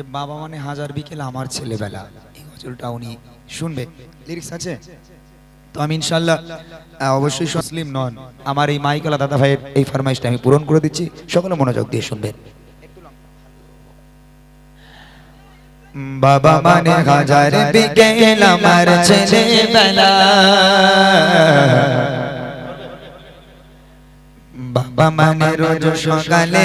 যে বাবা মানে হাজার বিকেল আমার ছেলেবেলা। এই গজলটা উনি শুনবে। লিরিক্স আছে? তো আমি ইনশাল্লাহ অবশ্যই মুসলিম নন। আমার এই মাইকলা দাদা ভাইয়ের এই ফরমাইশটা আমি পূরণ করে দিচ্ছি। সকলে মনোযোগ দিয়ে শুনবেন। বাবা মানে হাজার বিকেল আমার ছেলেবেলা। বাবা মানে রোজ সকালে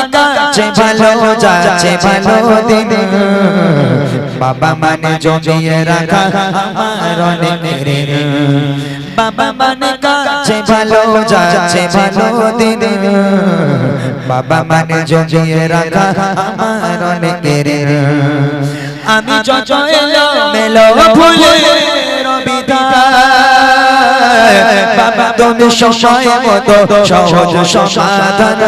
কাছে ভালো যাচ্ছে ভালো দিন বাবা মানে জমিয়ে রাখা আমার অনেক ঋণ। বাবা মানে কাছে ভালো যাচ্ছে ভালো দিন বাবা মানে জমিয়ে রাখা আমার অনেক ঋণ। আমি মেলো বাবা তুমি সময় মতো সহজ সমাধান।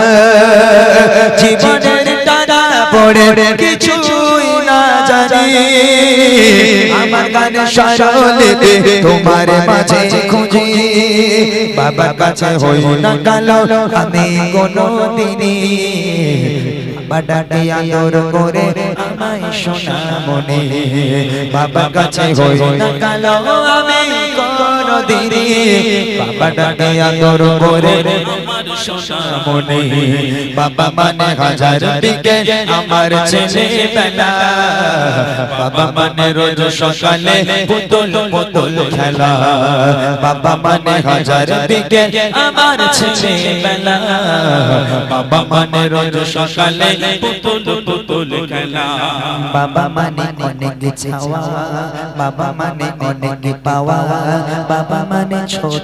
জীবনের টানা পড়ে কিছুই না জানি। আমার গানে সরলিতে তোমার মাঝে খুঁজি। বাবার কাছে হই না কালো আমি কোনো দিনই বাডাকে আদর করে আমায় সোনা মনে। বাবার কাছে হই না কালো আমি দিনই বাবা ডাকে আদর করে। আমার সোনা মনে, বাবা মানে হাজার দিকে আমার ছেলে বাবা মানে রোজ সকালে পুতুল পুতুল খেলা। বাবা মানে হাজার দিকে আমার ছেলে বাবা মানে রোজ সকালে পুতুল পুতুল খেলা। বাবা মানে অনেক ছাওয়া বাবা মানে অনেক পাওয়া। বাবা মানে ছোট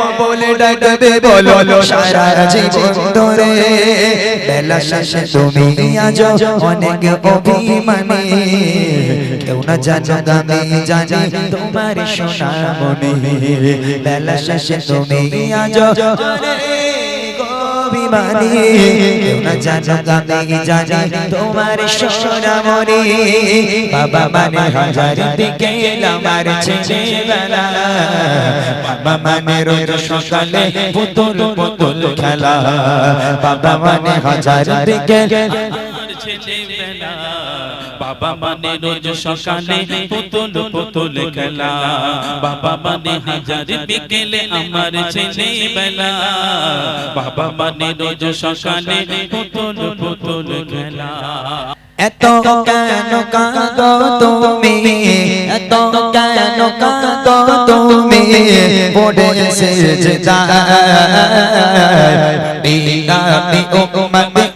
মা বলে ডাকবে বলো সারা জীবন ধরে। বেলা শেষে তুমি আজ অনেক অভিমানে। কেউ না জানো আমি জানি তোমার সোনা মনে। বেলা শেষে তুমি আজ অভিমানী কেউ না জানো আমি জানি, তোমার সোনা মনে। বাবা মানে হাজার দিকে আমার মানে মানে বাবা মানে রোজ সকালে পুতুল পুতুল খেলা। বাবা মানে হাজার বিকেলে আমার ছেলেবেলা। বাবা মানে রোজ সকালে পুতুল পুতুল খেলা। এত কেন কাঁদো তুমি? এত কেন কাঁদো তুমি? পড়ে সেজদা বিনামি উম্মত আমার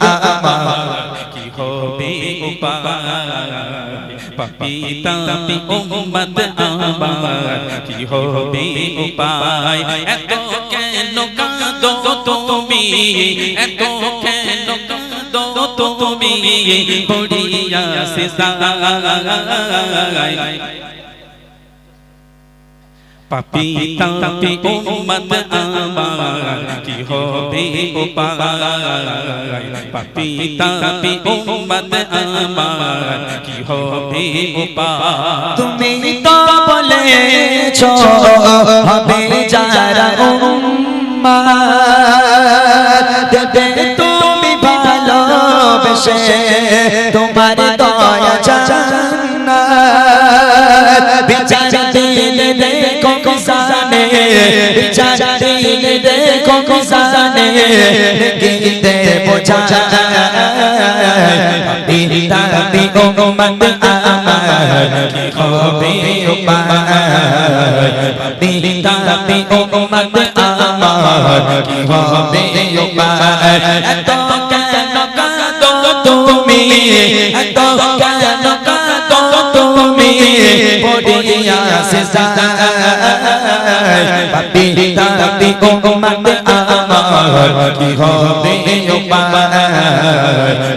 পাপিতা পি উম্মত আমার কি হবে উপায় এত কেন কাঁদো তুমি এত কেন কাঁদো তুমি পড়িয়া সিসায় পাপিতা পি উম্মত আমার কি হবে উপায় পাপিতা পি উম্মত আমার কি হবে উপায় তুমি তো বলেছ হবে যারা তুমি ভালোবেসে তোমার দয়া জান্নাত বিচার গীতে বোঝা দাদি ও মন হবে দাদি ও মন তুমি? এত কেন কাঁদো তুমি? পড়িয়া দাদি ও মন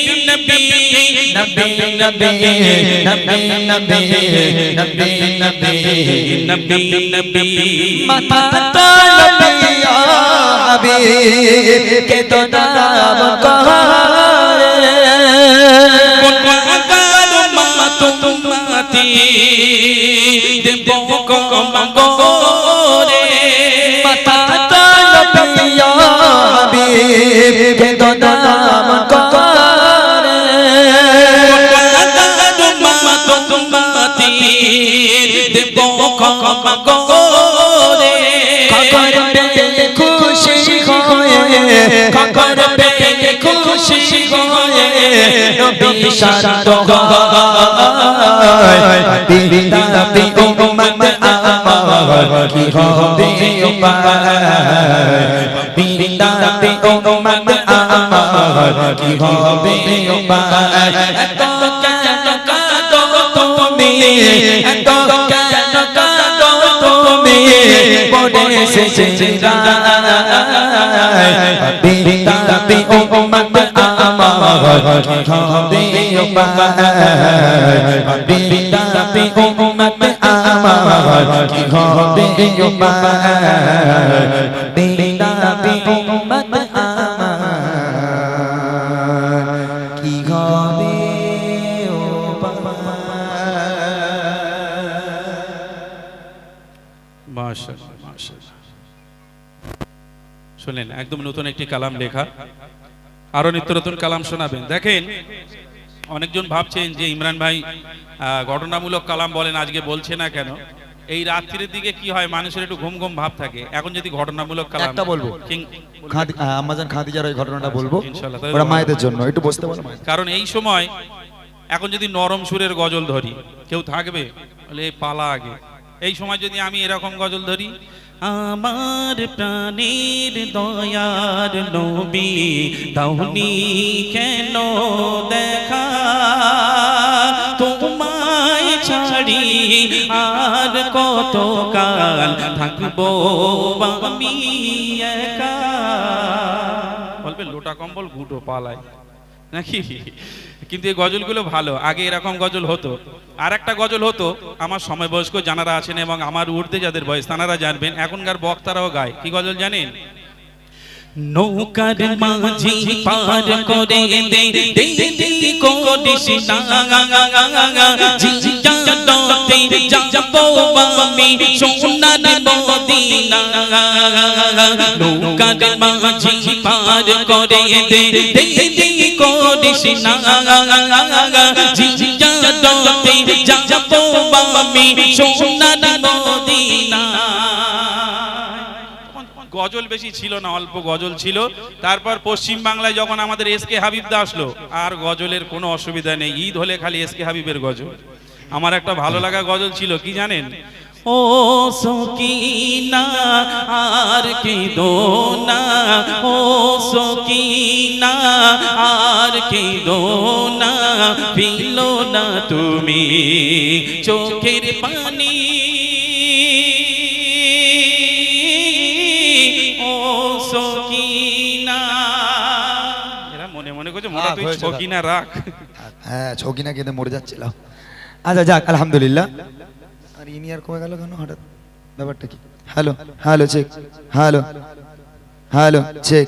নবী নবী নবী নবী নবী নবী নবী নবী নবী নবী নবী মাথা তলবি হাবিব কে তো নাম কহরে কোন আকার মা তোমাতি দেব কমগরে মাথা তলবি হাবিব কে তো নাম খবর পেয়ে খুশি হয়ে। খবর পেয়ে খুশি হয়ে। নবী শান্ত হয়। দিদা উম্মত আমার কি হবে উপায়? দিদা উম্মত আমার কি হবে উপায়? তুমি, এত কেন কাঁদো তুমি? পড়ে এসেছে দিদা পি উম্মত আমার হবে উপায়? দিদা পি উম্মত আমার হবে উপায় দিদা পি উম্মত শুনলেন একদম নতুন একটি কালাম লেখা। আরও নিত্য নতুন কালাম শোনাবেন। দেখেন অনেকজন ভাবছেন যে ইমরান ভাই ঘটনামূলক কালাম বলেন আজকে বলছে না কেন? এই রাত্রির দিকে কি হয় মানুষের একটু ঘুম ঘুম ভাব থাকে। এখন যদি ঘটনামূলক কালাম একটা বলব। আমাজন খাদিজার ওই ঘটনাটা বলব। ওরা মায়েদের জন্য একটু বসতে মায়েদের। কারণ এই সময় এখন যদি নরম সুরের গজল ধরি কেউ থাকবে? বলে পালা আগে। এই সময় যদি আমি এরকম গজল ধরি, আমার প্রাণের দয়ার নবী দাউনি কেন দেখা তোমায় ছাড়ি? আর কত কাল থাকব আমি একা? বলবে, লোটা কম্বল গুটো পালায়। নাকি কিন্তু এই গজলগুলো ভালো আগে এরকম গজল হতো আর একটা গজল হতো আমার সময় বয়স্ক জানারা আছেন এবং আমার উর্দে যাদের বয়স তানারা জানবেন এখনকার বক্তারাও গায় কি গজল জানেন নৌকার মাঝি পার করে দে দে দে করিস না জিজাতে যাব আমি সোনার মদিনা নৌকার মাঝি পার করে দে দে দে গজল বেশি ছিল না, অল্প গজল ছিল। তারপর পশ্চিম বাংলায় যখন আমাদের এস কে হাবিবদা আসলো, আর গজলের কোনো অসুবিধা নেই। ঈদ হলে খালি এস কে হাবিবের গজল। আমার একটা ভালো লাগা গজল ছিল, কি জানেন? ও সকিনা, আর কি দোনা। ও সকিনা আর কি দোনা পিলো না তুমি চোখের পানি। ও সকিনা। এরা মনে মনে করছে মোটা থাক, তুই সকিনা রাখ। হ্যাঁ কেঁদে মরে আচ্ছা যাক আলহামদুলিল্লাহ। আর ইনি আর কমে গেল কেন? হঠাৎ ব্যাপারটা কি? Hello hello check hello hello check